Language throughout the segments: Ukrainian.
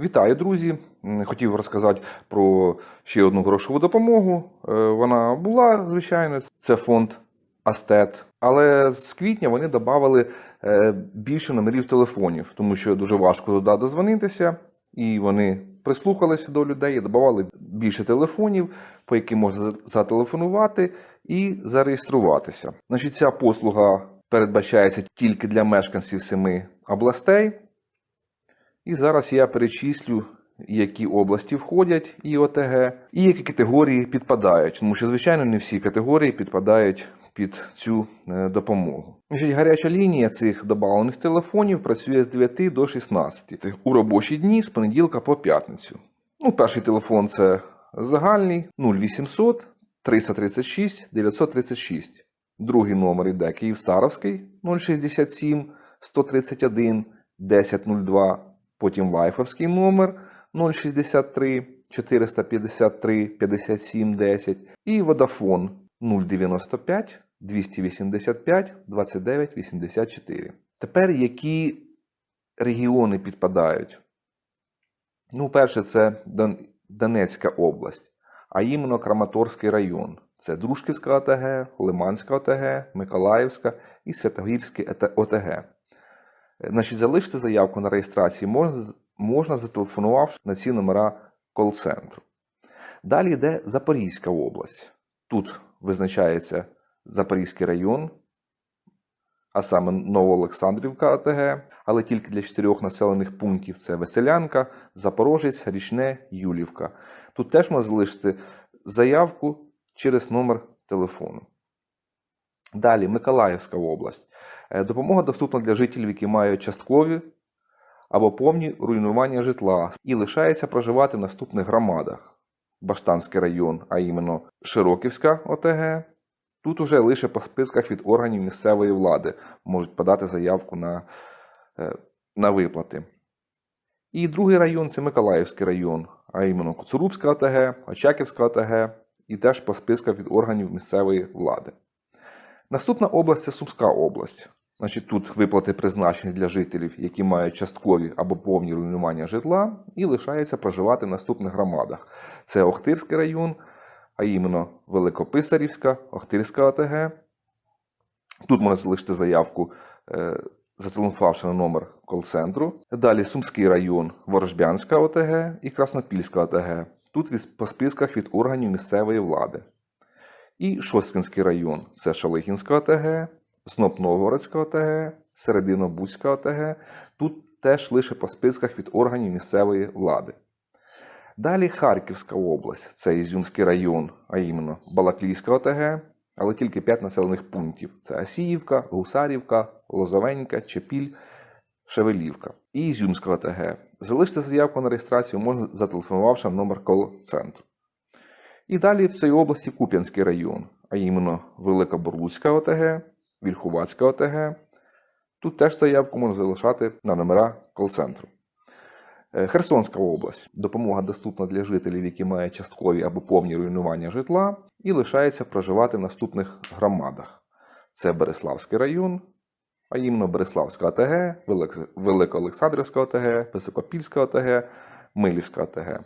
Вітаю, друзі! Хотів розказати про ще одну грошову допомогу. Е, Вона була, звичайно, це фонд Астет. Але з квітня вони додали більше номерів телефонів, тому що дуже важко туди дозвонитися, і вони прислухалися до людей додавали більше телефонів, по яким можна зателефонувати і зареєструватися. Значить, ця послуга передбачається тільки для мешканців семи областей. І зараз я перечислю, які області входять і ОТГ, і які категорії підпадають. Тому що, звичайно, не всі категорії підпадають під цю е, допомогу. Значить, гаряча лінія цих добавлених телефонів працює з 9 до 16 у робочі дні з понеділка по п'ятницю. Ну, перший телефон це загальний 0800 336 936. Другий номер іде Київстаровський 067 131 1002. Потім лайфовський номер 063 453 57 10 і Vodafone 095 285 29 84. Тепер які регіони підпадають? Ну, перше, це Донецька область, а іменно Краматорський район. Це Дружківська ОТГ, Лиманська ОТГ, Миколаївська і Святогірське ОТГ. Значить, залишити заявку на реєстрацію можна, можна зателефонувавши на ці номера кол-центру. Далі йде Запорізька область. Тут визначається Запорізький район, а саме Новоолександрівка АТГ, але тільки для чотирьох населених пунктів це Веселянка, Запорожець, Річне, Юлівка. Тут теж можна залишити заявку через номер телефону. Далі Миколаївська область. Е, Допомога доступна для жителів, які мають часткові або повні руйнування житла і лишаються проживати в наступних громадах: Баштанський район, а іменно Широківська ОТГ. Тут уже лише по списках від органів місцевої влади можуть подати заявку на, е, на виплати. І другий район це Миколаївський район, а іменно Коцурубська ОТГ, Очаківська ОТГ і теж по списках від органів місцевої влади. Наступна область це Сумська область. Значить, тут виплати призначені для жителів, які мають часткові або повні руйнування житла, і лишаються проживати в наступних громадах. Це Охтирський район, а іменно Великописарівська, Охтирська ОТГ. Тут можна залишити заявку, е, зателефонувавши на номер кол-центру. Далі Сумський район, Ворожбянська ОТГ і Краснопільська ОТГ. Тут по списках від органів місцевої влади. І Шосткинський район це Шалихінська ОТГ, Снопновгородська ОТГ, Серединобудська ОТГ. Тут теж лише по списках від органів місцевої влади. Далі Харківська область, це Ізюмський район, а іменно Балаклійська ОТГ, але тільки 5 населених пунктів: це Асіївка, Гусарівка, Лозовенька, Чепіль, Шевелівка і Ізюмська ОТГ. Залишити заявку на реєстрацію можна зателефонувавши на номер кол-центру. І далі в цій області Куп'янський район, а іменно Велика Бурлуцька ОТГ, Вільхувацька ОТГ. Тут теж заявку можна залишати на номера кол-центру. Е, Херсонська область. Допомога доступна для жителів, які мають часткові або повні руйнування житла, і лишається проживати в наступних громадах: це Береславський район, а іменно Береславська ОТГ, Великоолександрівська ОТГ, Високопільська ОТГ, Милівська ОТГ.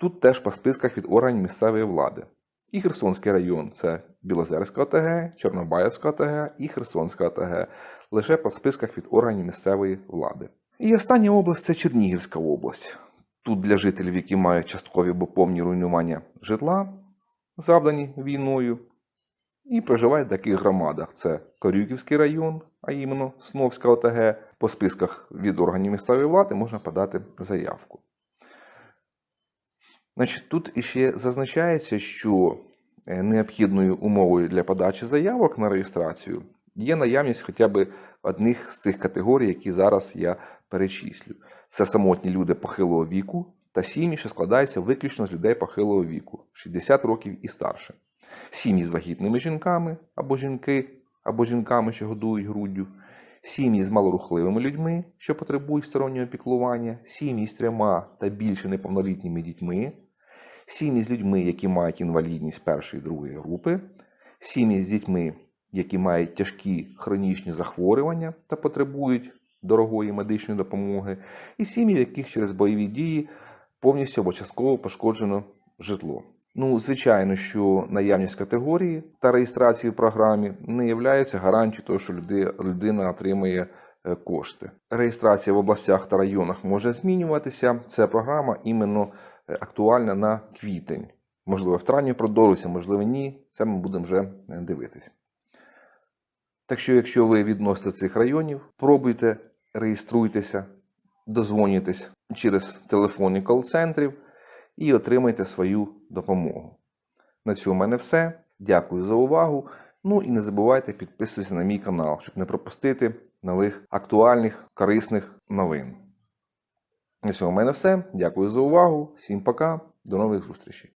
Тут теж по списках від органів місцевої влади. І Херсонський район це Білозерська ОТГ, Чорнобаївська ОТГ і Херсонська ОТГ. Лише по списках від органів місцевої влади. І остання область це Чернігівська область. Тут для жителів, які мають часткові або повні руйнування житла, завдані війною, і проживають в таких громадах: це Корюківський район, а іменно Сновська ОТГ. По списках від органів місцевої влади можна подати заявку. Значить, тут іще зазначається, що е, необхідною умовою для подачі заявок на реєстрацію є наявність хоча б одних з цих категорій, які зараз я перечислю. Це самотні люди похилого віку та сім'ї, що складаються виключно з людей похилого віку 60 років і старше. Сім'ї з вагітними жінками або жінки, або жінками, що годують груддю, сім'ї з малорухливими людьми, що потребують стороннього піклування, сім'ї з трьома та більше неповнолітніми дітьми, сім'ї з людьми, які мають інвалідність першої і другої групи, сім'ї з дітьми, які мають тяжкі хронічні захворювання та потребують дорогої медичної допомоги, і сім'ї, в яких через бойові дії повністю або частково пошкоджено житло. Ну, звичайно, що наявність категорії та реєстрації в програмі не є гарантією того, що людина отримує е, кошти. Реєстрація в областях та районах може змінюватися. Ця програма іменно актуальна на квітень. Можливо, в травні продовжиться, можливо, ні. Це ми будемо вже е, дивитись. Так що, якщо ви відносите цих районів, пробуйте, реєструйтеся, дозвонюйтесь через телефони кол-центрів і отримайте свою допомогу. На цьому в мене все. Дякую за увагу. Ну і не забувайте підписуватися на мій канал, щоб не пропустити нових актуальних, корисних новин. На цьому в мене все. Дякую за увагу. Всім пока. До нових зустрічей.